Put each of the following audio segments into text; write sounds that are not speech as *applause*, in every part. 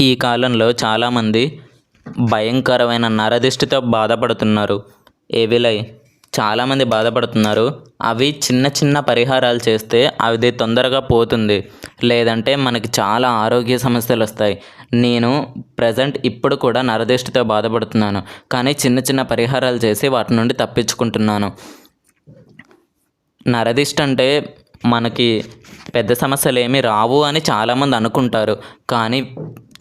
ఈ కాలంలో చాలామంది భయంకరమైన నరదిష్టితో బాధపడుతున్నారు. ఏవిలై? చాలామంది బాధపడుతున్నారు. అవి చిన్న చిన్న పరిహారాలు చేస్తే అది తొందరగా పోతుంది. లేదంటే మనకి చాలా ఆరోగ్య సమస్యలు వస్తాయి. నేను ప్రజెంట్ ఇప్పుడు కూడా నరదిష్టితో బాధపడుతున్నాను. కానీ చిన్న చిన్న పరిహారాలు చేసి వాటి నుండి తప్పించుకుంటున్నాను. నరదిష్టి అంటే మనకి పెద్ద సమస్యలు ఏమీ రావు అని చాలామంది అనుకుంటారు. కానీ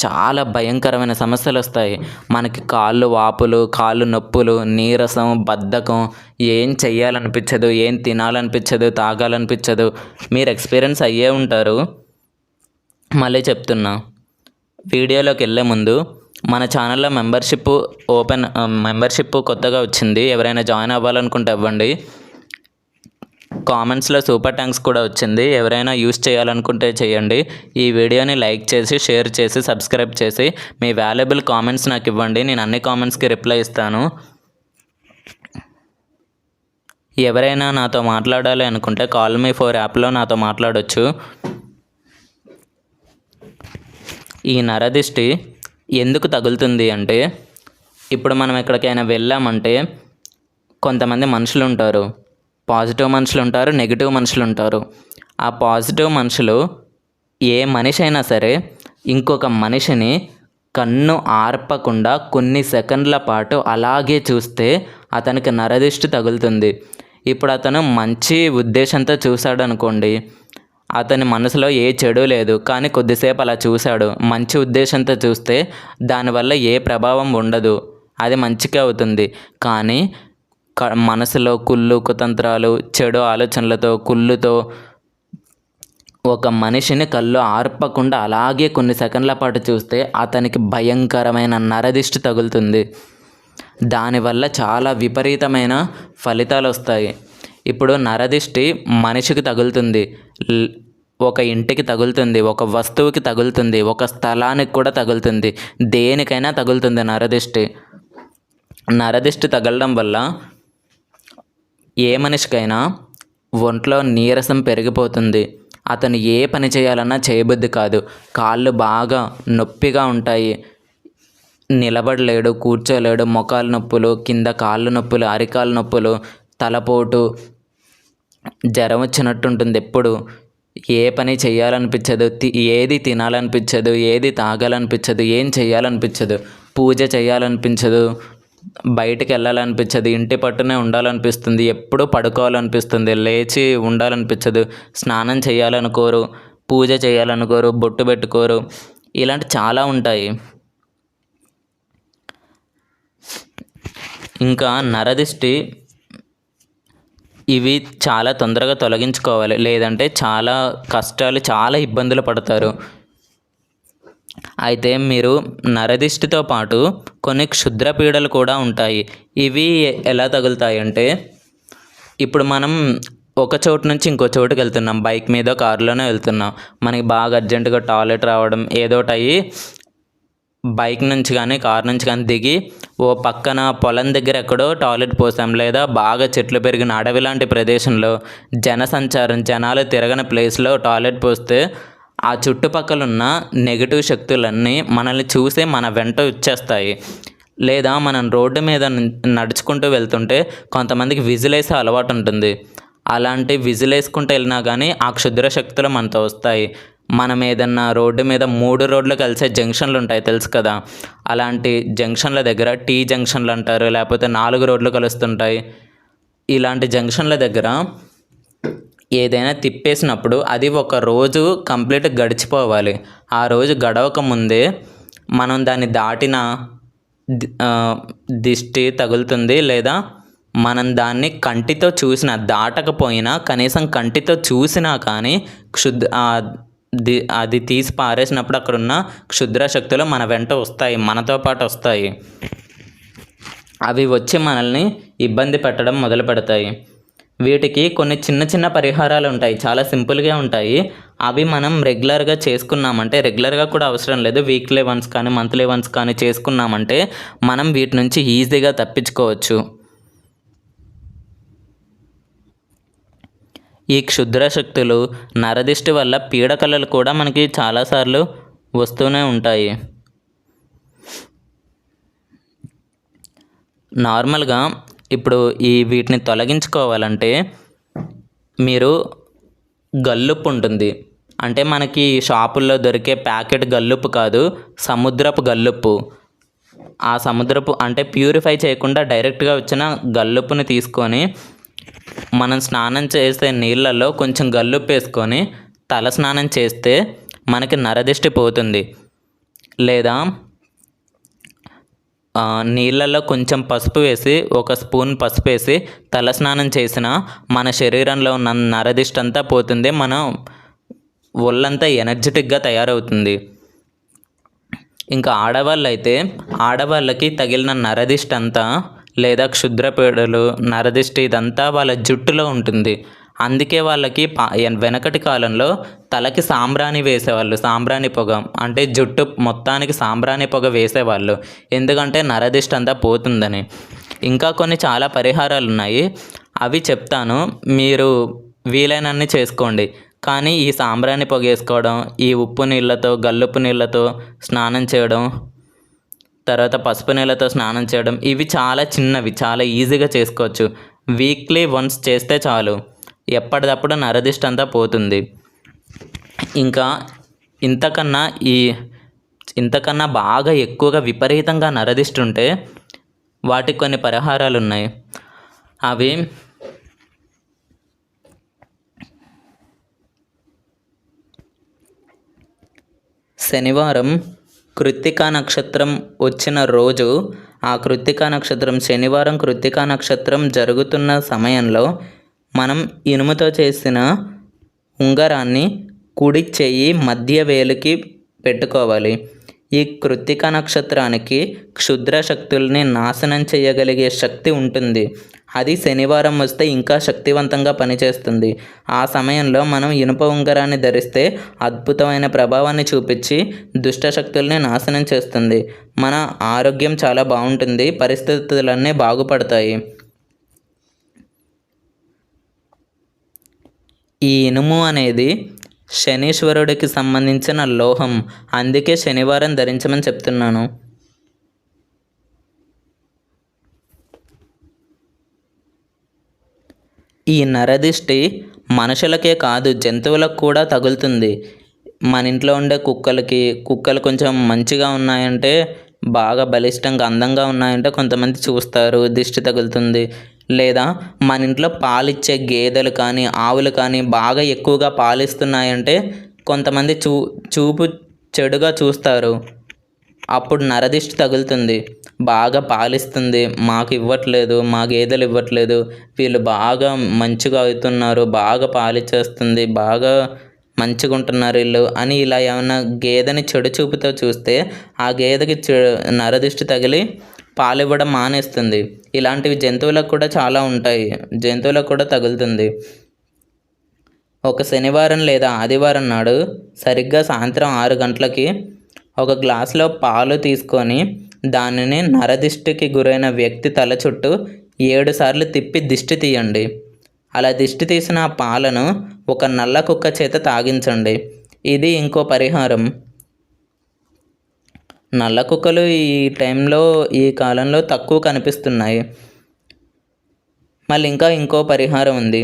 చాలా భయంకరమైన సమస్యలు వస్తాయి. మనకి కాళ్ళు వాపులు కాళ్ళు నొప్పులు నీరసం బద్ధకం ఏం చేయాలనిపించదు ఏం తినాలనిపించదు తాగాలనిపించదు. మీరు ఎక్స్పీరియన్స్ అయ్యే ఉంటారు. మళ్ళీ చెప్తున్నా. వీడియోలోకి వెళ్ళే ముందు మన ఛానల్లో మెంబర్షిప్ ఓపెన్ మెంబర్షిప్ కొత్తగా వచ్చింది. ఎవరైనా జాయిన్ అవ్వాలనుకుంటే ఇవ్వండి. కామెంట్స్లో సూపర్ ట్యాంక్స్ కూడా వచ్చింది. ఎవరైనా యూస్ చేయాలనుకుంటే చేయండి. ఈ వీడియోని లైక్ చేసి షేర్ చేసి సబ్స్క్రైబ్ చేసి మీ వాల్యుబుల్ కామెంట్స్ నాకు ఇవ్వండి. నేను అన్ని కామెంట్స్కి రిప్లై ఇస్తాను. ఎవరైనా నాతో మాట్లాడాలి అనుకుంటే కాల్ మీ ఫోర్ యాప్లో నాతో మాట్లాడొచ్చు. ఈ నరదిష్టి ఎందుకు తగులుతుంది అంటే ఇప్పుడు మనం ఎక్కడికైనా వెళ్ళామంటే కొంతమంది మనుషులు ఉంటారు పాజిటివ్ మనుషులు ఉంటారు నెగిటివ్ మనుషులు ఉంటారు. ఆ పాజిటివ్ మనుషులు ఏ మనిషి అయినా సరే ఇంకొక మనిషిని కన్ను ఆర్పకుండా కొన్ని సెకండ్ల పాటు అలాగే చూస్తే అతనికి నరదిష్టి తగులుతుంది. ఇప్పుడు అతను మంచి ఉద్దేశంతో చూశాడు అనుకోండి అతని మనసులో ఏ చెడు లేదు కానీ కొద్దిసేపు అలా చూశాడు. మంచి ఉద్దేశంతో చూస్తే దానివల్ల ఏ ప్రభావం ఉండదు. అది మంచిగా అవుతుంది. కానీ మనసులో కుళ్ళు కుతంత్రాలు చెడు ఆలోచనలతో కుళ్ళుతో ఒక మనిషిని కళ్ళు ఆర్పకుండా అలాగే కొన్ని సెకండ్ల పాటు చూస్తే అతనికి భయంకరమైన నరదిష్టి తగులుతుంది. దానివల్ల చాలా విపరీతమైన ఫలితాలు వస్తాయి ఇప్పుడు నరదిష్టి మనిషికి తగులుతుంది. ఒక ఇంటికి తగులుతుంది ఒక వస్తువుకి తగులుతుంది ఒక స్థలానికి కూడా తగులుతుంది. దేనికైనా తగులుతుంది నరదిష్టి. నరదిష్టి తగలడం వల్ల ఏ మనిషికైనా ఒంట్లో నీరసం పెరిగిపోతుంది. అతను ఏ పని చేయాలన్నా చేయబుద్ధి కాదు. కాళ్ళు బాగా నొప్పిగా ఉంటాయి. నిలబడలేడు కూర్చోలేడు. మోకాలు నొప్పులు కింద కాళ్ళు నొప్పులు అరికాలు నొప్పులు తలపోటు జ్వరం వచ్చినట్టు ఉంటుంది ఎప్పుడు. ఏ పని చేయాలనిపించదు. తి- ఏది తినాలనిపించదు ఏది తాగాలనిపించదు ఏం చేయాలనిపించదు. పూజ చేయాలనిపించదు. బయటికి వెళ్ళాలనిపించదు ఇంటి పట్టునే ఉండాలనిపిస్తుంది ఎప్పుడూ పడుకోవాలనిపిస్తుంది లేచి ఉండాలనిపించదు స్నానం చేయాలనుకోరు పూజ చేయాలనుకోరు బొట్టు పెట్టుకోరు. ఇలాంటి చాలా ఉంటాయి. ఇంకా నరదిష్టి ఇవి చాలా తొందరగా తొలగించుకోవాలి. లేదంటే చాలా కష్టాలు చాలా ఇబ్బందులు పడతారు. అయితే మీరు నరదిష్టితో పాటు కొన్ని క్షుద్ర పీడలు కూడా ఉంటాయి. ఇవి ఎలా తగులుతాయి అంటే ఇప్పుడు మనం ఒక చోటు నుంచి ఇంకో చోటుకి వెళ్తున్నాం. బైక్ మీద కారులోనే వెళ్తున్నాం. మనకి బాగా అర్జెంటుగా టాయిలెట్ రావడం ఏదోటి అయ్యి బైక్ నుంచి కానీ కార్ నుంచి కానీ దిగి ఓ పక్కన పొలం దగ్గర ఎక్కడో టాయిలెట్ పోసాం. లేదా బాగా చెట్లు పెరిగిన అడవి లాంటి ప్రదేశంలో జనసంచారం జనాలు తిరగని ప్లేస్లో టాయిలెట్ పోస్తే ఆ చుట్టుపక్కల ఉన్న నెగిటివ్ శక్తులన్నీ మనల్ని చూసి మన వెంట వచ్చేస్తాయి. లేదా మనం రోడ్డు మీద నడుచుకుంటూ వెళ్తుంటే కొంతమందికి విజిలేసే అలవాటు ఉంటుంది. అలాంటి విజిలేసుకుంటూ వెళ్ళినా కానీ ఆ క్షుద్ర శక్తులు మనతో వస్తాయి. మనం ఏదన్నా రోడ్డు మీద మూడు రోడ్లు కలిసే జంక్షన్లు ఉంటాయి తెలుసు కదా. అలాంటి జంక్షన్ల దగ్గర టీ జంక్షన్లు అంటారు లేకపోతే నాలుగు రోడ్లు కలుస్తుంటాయి. ఇలాంటి జంక్షన్ల దగ్గర ఏదైనా తిప్పేసినప్పుడు అది ఒక రోజు కంప్లీట్ గడిచిపోవాలి. ఆ రోజు గడవక ముందే మనం దాన్ని దాటిన దిష్టి తగులుతుంది లేదా మనం దాన్ని కంటితో చూసిన దాటకపోయినా కనీసం కంటితో చూసినా కానీ క్షుద్ అది తీసి పారేసినప్పుడు అక్కడ ఉన్న క్షుద్ర శక్తులు మన వెంట వస్తాయి మనతో పాటు వస్తాయి. అవి వచ్చి మనల్ని ఇబ్బంది పెట్టడం మొదలు పెడతాయి వీటికి కొన్ని చిన్న చిన్న పరిహారాలు ఉంటాయి. చాలా సింపుల్గా ఉంటాయి. అవి మనం రెగ్యులర్గా చేసుకున్నామంటే రెగ్యులర్గా కూడా అవసరం లేదు. వీక్లీ వన్స్ కానీ మంత్లీ వన్స్ కానీ చేసుకున్నామంటే మనం వీటి నుంచి ఈజీగా తప్పించుకోవచ్చు. ఈ క్షుద్ర శక్తులు నరదిష్టి వల్ల పీడకలలు కూడా మనకి చాలాసార్లు వస్తూనే ఉంటాయి. నార్మల్గా ఇప్పుడు ఈ వీటిని తొలగించుకోవాలంటే మీరు గల్లుప్పు ఉంటుంది. అంటే మనకి షాపుల్లో దొరికే ప్యాకెట్ గల్లుప్పు కాదు సముద్రపు గల్లుప్పు. ఆ సముద్రపు అంటే ప్యూరిఫై చేయకుండా డైరెక్ట్గా వచ్చిన గల్లుప్పుని తీసుకొని మనం స్నానం చేసే నీళ్ళల్లో కొంచెం గల్లుప్పు వేసుకొని తల స్నానం చేస్తే మనకి నరదిష్టి పోతుంది. లేదా నీళ్ళల్లో కొంచెం పసుపు వేసి ఒక స్పూన్ పసుపు వేసి తల స్నానం చేసిన మన శరీరంలో ఉన్న నరదిష్టంతా పోతుంది. మనం ఒళ్ళంతా ఎనర్జెటిక్గా తయారవుతుంది. ఇంకా ఆడవాళ్ళు అయితే ఆడవాళ్ళకి తగిలిన నరదిష్టంతా లేదా క్షుద్రపీడలు నరదిష్టి ఇదంతా వాళ్ళ జుట్టులో ఉంటుంది. అందుకే వాళ్ళకి పా వెనకటి కాలంలో తలకి సాంబ్రాణి వేసేవాళ్ళు సాంబ్రాణి పొగ. అంటే జుట్టు మొత్తానికి సాంబ్రాణి పొగ వేసేవాళ్ళు. ఎందుకంటే నరదిష్ట అంతా పోతుందని. ఇంకా కొన్ని చాలా పరిహారాలు ఉన్నాయి అవి చెప్తాను. మీరు వీలైనన్ని చేసుకోండి. కానీ ఈ సాంబ్రాణి పొగ వేసుకోవడం ఈ ఉప్పు నీళ్ళతో గల్లుప్పు నీళ్ళతో స్నానం చేయడం తర్వాత పసుపు నీళ్ళతో స్నానం చేయడం ఇవి చాలా చిన్నవి చాలా ఈజీగా చేసుకోవచ్చు. వీక్లీ వన్స్ చేస్తే చాలు. ఎప్పటికప్పుడు నరదిష్ట అంతా పోతుంది. ఇంకా ఇంతకన్నా ఈ ఇంతకన్నా బాగా ఎక్కువగా విపరీతంగా నరదిష్టి ఉంటే వాటికి కొన్ని పరిహారాలు ఉన్నాయి అవి శనివారం కృత్తికా నక్షత్రం వచ్చిన రోజు ఆ కృత్తికా నక్షత్రం శనివారం కృత్తికా నక్షత్రం జరుగుతున్న సమయంలో మనం ఇనుముతో చేసిన ఉంగరాన్ని కుడి చెయ్యి మధ్య వేలుకి పెట్టుకోవాలి. ఈ కృత్తిక నక్షత్రానికి క్షుద్ర శక్తుల్ని నాశనం చేయగలిగే శక్తి ఉంటుంది. అది శనివారం వస్తే ఇంకా శక్తివంతంగా పనిచేస్తుంది. ఆ సమయంలో మనం ఇనుప ఉంగరాన్ని ధరిస్తే అద్భుతమైన ప్రభావాన్ని చూపించి దుష్ట శక్తుల్ని నాశనం చేస్తుంది. మన ఆరోగ్యం చాలా బాగుంటుంది. పరిస్థితులన్నీ బాగుపడతాయి. ఈ ఇనుము అనేది శనీశ్వరుడికి సంబంధించిన లోహం. అందుకే శనివారం ధరించమని చెప్తున్నాను. ఈ నరదిష్టి మనుషులకే కాదు జంతువులకు కూడా తగులుతుంది. మన ఇంట్లో ఉండే కుక్కలకి కుక్కలు కొంచెం మంచిగా ఉన్నాయంటే బాగా బలిష్టంగా అందంగా ఉన్నాయంటే కొంతమంది చూస్తారు దిష్టి తగులుతుంది. లేదా మన ఇంట్లో పాలిచ్చే గేదెలు కానీ ఆవులు కానీ బాగా ఎక్కువగా పాలిస్తున్నాయంటే కొంతమంది చూ చూపు చెడుగా చూస్తారు. అప్పుడు నరదిష్టి తగులుతుంది. బాగా పాలిస్తుంది. మాకు ఇవ్వట్లేదు. మా గేదెలు ఇవ్వట్లేదు. వీళ్ళు బాగా మంచిగా అవుతున్నారు. బాగా పాలిచ్చేస్తుంది. బాగా మంచిగా ఉంటున్నారు వీళ్ళు అని ఇలా ఏమైనా గేదెని చెడు చూపుతో చూస్తే ఆ గేదెకి చె నరదిష్టి తగిలి పాలు ఇవ్వడం మానేస్తుంది. ఇలాంటివి జంతువులకు కూడా చాలా ఉంటాయి. జంతువులకు కూడా తగులుతుంది. ఒక శనివారం లేదా ఆదివారం నాడు సరిగ్గా సాయంత్రం ఆరు గంటలకి ఒక గ్లాసులో పాలు తీసుకొని దానిని నరదిష్టికి గురైన వ్యక్తి తల చుట్టూ ఏడు సార్లు తిప్పి దిష్టి తీయండి. అలా దిష్టి తీసిన ఆ పాలను ఒక నల్ల కుక్క చేత తాగించండి. ఇది ఇంకో పరిహారం. నల్ల కుక్కలు ఈ టైంలో ఈ కాలంలో తక్కువ కనిపిస్తున్నాయి. మళ్ళీ ఇంకా ఇంకో పరిహారం ఉంది.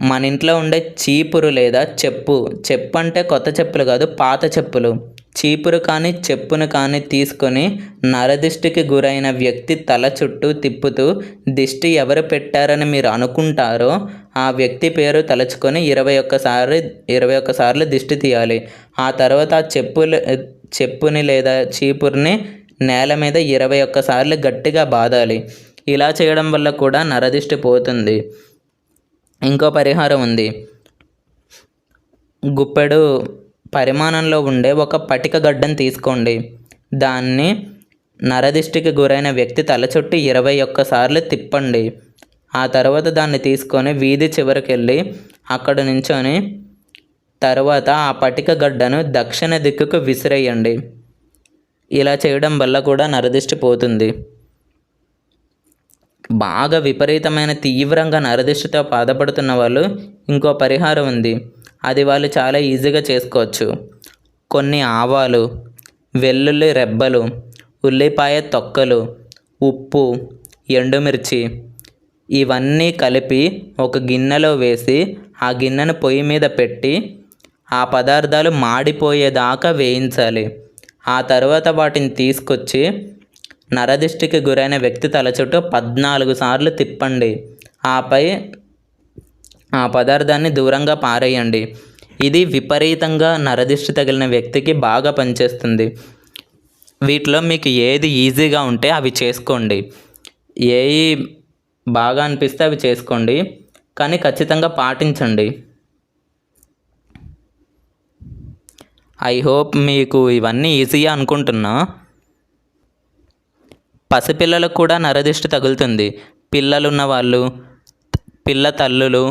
మన ఇంట్లో ఉండే చీపురు లేదా చెప్పు. చెప్పు అంటే కొత్త చెప్పులు కాదు పాత చెప్పులు. చీపురు కానీ చెప్పును కానీ తీసుకొని నరదిష్టికి గురైన వ్యక్తి తల చుట్టూ తిప్పుతూ దిష్టి ఎవరు పెట్టారని మీరు అనుకుంటారో ఆ వ్యక్తి పేరు తలుచుకొని ఇరవై ఒక్కసారి ఇరవై ఒక్కసార్లు దిష్టి తీయాలి. ఆ తర్వాత ఆ చెప్పులు చెప్పుని లేదా చీపురుని నేల మీద ఇరవై ఒక్కసార్లు గట్టిగా బాదాలి. ఇలా చేయడం వల్ల కూడా నరదిష్టి పోతుంది. ఇంకో పరిహారం ఉంది. గుప్పెడు పరిమాణంలో ఉండే ఒక పటిక గడ్డను తీసుకోండి. దాన్ని నరదిష్టికి గురైన వ్యక్తి తల చుట్టూ ఇరవై ఒక్కసార్లు తిప్పండి. ఆ తర్వాత దాన్ని తీసుకొని వీధి చివరికి వెళ్ళి అక్కడ నించొని తర్వాత ఆ పటిక గడ్డను దక్షిణ దిక్కుకు విసిరేయండి. ఇలా చేయడం వల్ల కూడా నరదిష్టి పోతుంది. బాగా విపరీతమైన తీవ్రంగా నరదిష్టితో బాధపడుతున్న వాళ్ళు ఇంకో పరిహారం ఉంది. అది వాళ్ళు చాలా ఈజీగా చేసుకోవచ్చు. కొన్ని ఆవాలు వెల్లుల్లి రెబ్బలు ఉల్లిపాయ తొక్కలు ఉప్పు ఎండుమిర్చి ఇవన్నీ కలిపి ఒక గిన్నెలో వేసి ఆ గిన్నెను పొయ్యి మీద పెట్టి ఆ పదార్థాలు మాడిపోయేదాకా వేయించాలి. ఆ తర్వాత వాటిని తీసుకొచ్చి నరదిష్టికి గురైన వ్యక్తి తల చుట్టూ పద్నాలుగు సార్లు తిప్పండి. ఆపై ఆ పదార్థాన్ని దూరంగా పారేయండి. ఇది విపరీతంగా నరదిష్టి తగిలిన వ్యక్తికి బాగా పనిచేస్తుంది. వీటిలో మీకు ఏది ఈజీగా ఉంటే అవి చేసుకోండి. ఏవి బాగా అనిపిస్తే అవి చేసుకోండి. కానీ ఖచ్చితంగా పాటించండి. ఐ హోప్ మీకు ఇవన్నీ ఈజీగా అనుకుంటున్నా. పసిపిల్లలకు కూడా నరదిష్టి తగులుతుంది. పిల్లలున్న వాళ్ళు పిల్ల తల్లులు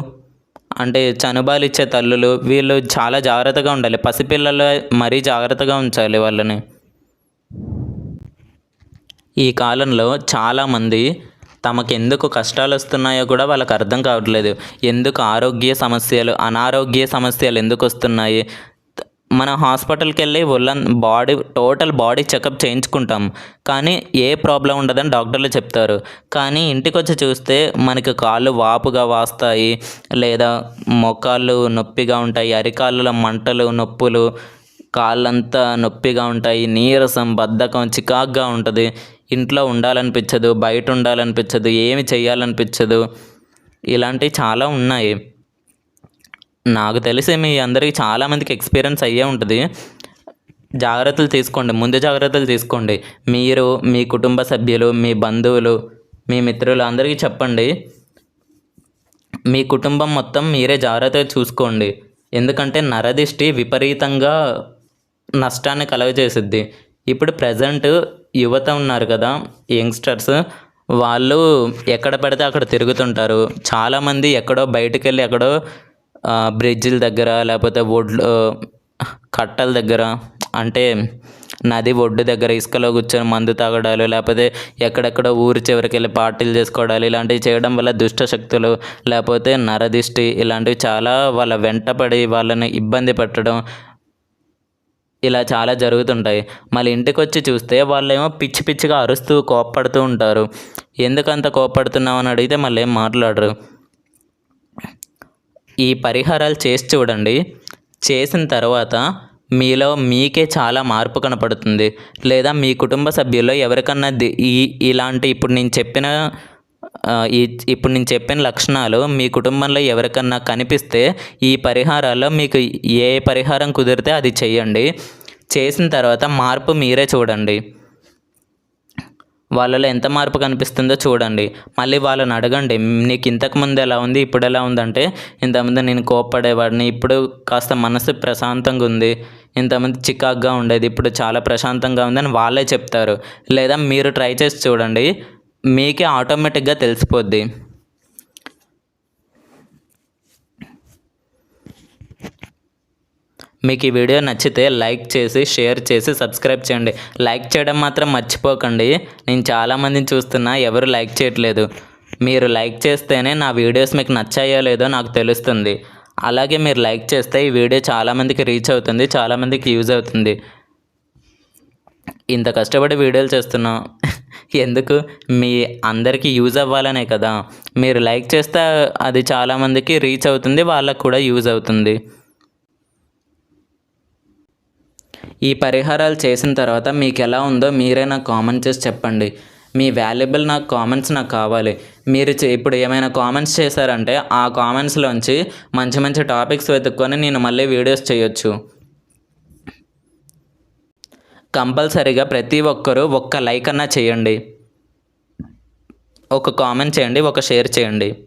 అంటే చనుబాలు ఇచ్చే తల్లులు వీళ్ళు చాలా జాగ్రత్తగా ఉండాలి. పసిపిల్లలు మరీ జాగ్రత్తగా ఉంచాలి వాళ్ళని. ఈ కాలంలో చాలామంది తమకు ఎందుకు కష్టాలు వస్తున్నాయో కూడా వాళ్ళకి అర్థం కావట్లేదు. ఎందుకు ఆరోగ్య సమస్యలు అనారోగ్య సమస్యలు ఎందుకు వస్తున్నాయి? మన హాస్పిటల్కి వెళ్ళి ఒళ్ళం బాడీ టోటల్ బాడీ చెకప్ చేయించుకుంటాం. కానీ ఏ ప్రాబ్లం ఉండదని డాక్టర్లు చెప్తారు. కానీ ఇంటికి వచ్చి చూస్తే మనకి కాళ్ళు వాపుగా వాస్తాయి లేదా మొఖాలు నొప్పిగా ఉంటాయి అరికాళ్ళలో మంటలు నొప్పులు కాళ్ళంతా నొప్పిగా ఉంటాయి నీరసం బద్ధకం చికాగ్గా ఉంటుంది. ఇంట్లో ఉండాలనిపించదు బయట ఉండాలనిపించదు ఏమి చేయాలనిపించదు ఇలాంటివి చాలా ఉన్నాయి. నాకు తెలిసి మీ అందరికీ చాలామందికి ఎక్స్పీరియన్స్ అయ్యే ఉంటుంది. జాగ్రత్తలు తీసుకోండి. ముందు జాగ్రత్తలు తీసుకోండి. మీరు మీ కుటుంబ సభ్యులు మీ బంధువులు మీ మిత్రులు అందరికీ చెప్పండి. మీ కుటుంబం మొత్తం మీరే జాగ్రత్తగా చూసుకోండి. ఎందుకంటే నరదిష్టి విపరీతంగా నష్టాన్ని కలుగజేసిద్ది. ఇప్పుడు ప్రజెంట్ యువత ఉన్నారు కదా యంగ్స్టర్స్ వాళ్ళు ఎక్కడ పడితే అక్కడ తిరుగుతుంటారు. చాలామంది ఎక్కడో బయటకు వెళ్ళి ఎక్కడో బ్రిడ్జిల దగ్గర లేకపోతే ఒడ్లు కట్టల దగ్గర అంటే నది ఒడ్డు దగ్గర ఇసుకలో కూర్చొని మందు తాగడాలు లేకపోతే ఎక్కడెక్కడ ఊరు చివరికి వెళ్ళి పార్టీలు చేసుకోవడాలు ఇలాంటివి చేయడం వల్ల దుష్ట శక్తులు లేకపోతే నరదిష్టి ఇలాంటివి చాలా వాళ్ళ వెంటపడి వాళ్ళని ఇబ్బంది పెట్టడం ఇలా చాలా జరుగుతుంటాయి. మళ్ళీ ఇంటికి వచ్చి చూస్తే వాళ్ళేమో పిచ్చి పిచ్చిగా అరుస్తూ కోప్పడుతూ ఉంటారు. ఎందుకంత కోప్పడుతున్నావు అని అడిగితే మళ్ళీ ఏం మాట్లాడరు. ఈ పరిహారాలు చేసి చూడండి. చేసిన తర్వాత మీలో మీకే చాలా మార్పు కనపడుతుంది. లేదా మీ కుటుంబ సభ్యుల్లో ఎవరికన్నా ఈ ఇలాంటి ఇప్పుడు నేను చెప్పిన ఈ ఇప్పుడు నేను చెప్పిన లక్షణాలు మీ కుటుంబంలో ఎవరికన్నా కనిపిస్తే ఈ పరిహారాల్లో మీకు ఏ పరిహారం కుదిరితే అది చెయ్యండి చేసిన తర్వాత మార్పు మీరే చూడండి. వాళ్ళలో ఎంత మార్పు కనిపిస్తుందో చూడండి. మళ్ళీ వాళ్ళని అడగండి నీకు ఇంతకుముందు ఎలా ఉంది ఇప్పుడు ఎలా ఉందంటే ఇంతకుముందు నేను కోప్పడేవాడిని ఇప్పుడు కాస్త మనసు ప్రశాంతంగా ఉంది ఇంతమంది చికాగ్గా ఉండేది ఇప్పుడు చాలా ప్రశాంతంగా ఉందని వాళ్ళే చెప్తారు. లేదా మీరు ట్రై చేసి చూడండి మీకే ఆటోమేటిక్గా తెలిసిపోద్ది. మీకు ఈ వీడియో నచ్చితే లైక్ చేసి షేర్ చేసి సబ్స్క్రైబ్ చేయండి. లైక్ చేయడం మాత్రం మర్చిపోకండి. నేను చాలామందిని చూస్తున్నా ఎవరు లైక్ చేయట్లేదు. మీరు లైక్ చేస్తేనే నా వీడియోస్ మీకు నచ్చాయో లేదో నాకు తెలుస్తుంది. అలాగే మీరు లైక్ చేస్తే ఈ వీడియో చాలామందికి రీచ్ అవుతుంది చాలామందికి యూజ్ అవుతుంది. ఇంత కష్టపడి వీడియోలు చేస్తున్నా *laughs* ఎందుకు? మీ అందరికీ యూజ్ అవ్వాలనే కదా. మీరు లైక్ చేస్తే అది చాలామందికి రీచ్ అవుతుంది వాళ్ళకు కూడా యూజ్ అవుతుంది. ఈ పరిహారాలు చేసిన తర్వాత మీకు ఎలా ఉందో మీరే నాకు కామెంట్ చేసి చెప్పండి. మీ వాల్యుబుల్ నాకు కామెంట్స్ నాకు కావాలి. మీరు ఇప్పుడు ఏమైనా కామెంట్స్ చేశారంటే ఆ కామెంట్స్లోంచి మంచి మంచి టాపిక్స్ వెతుక్కొని నేను మళ్ళీ వీడియోస్ చేయొచ్చు. కంపల్సరీగా ప్రతి ఒక్కరూ ఒక్క లైక్ అన్నా చేయండి. ఒక కామెంట్ చేయండి ఒక షేర్ చేయండి.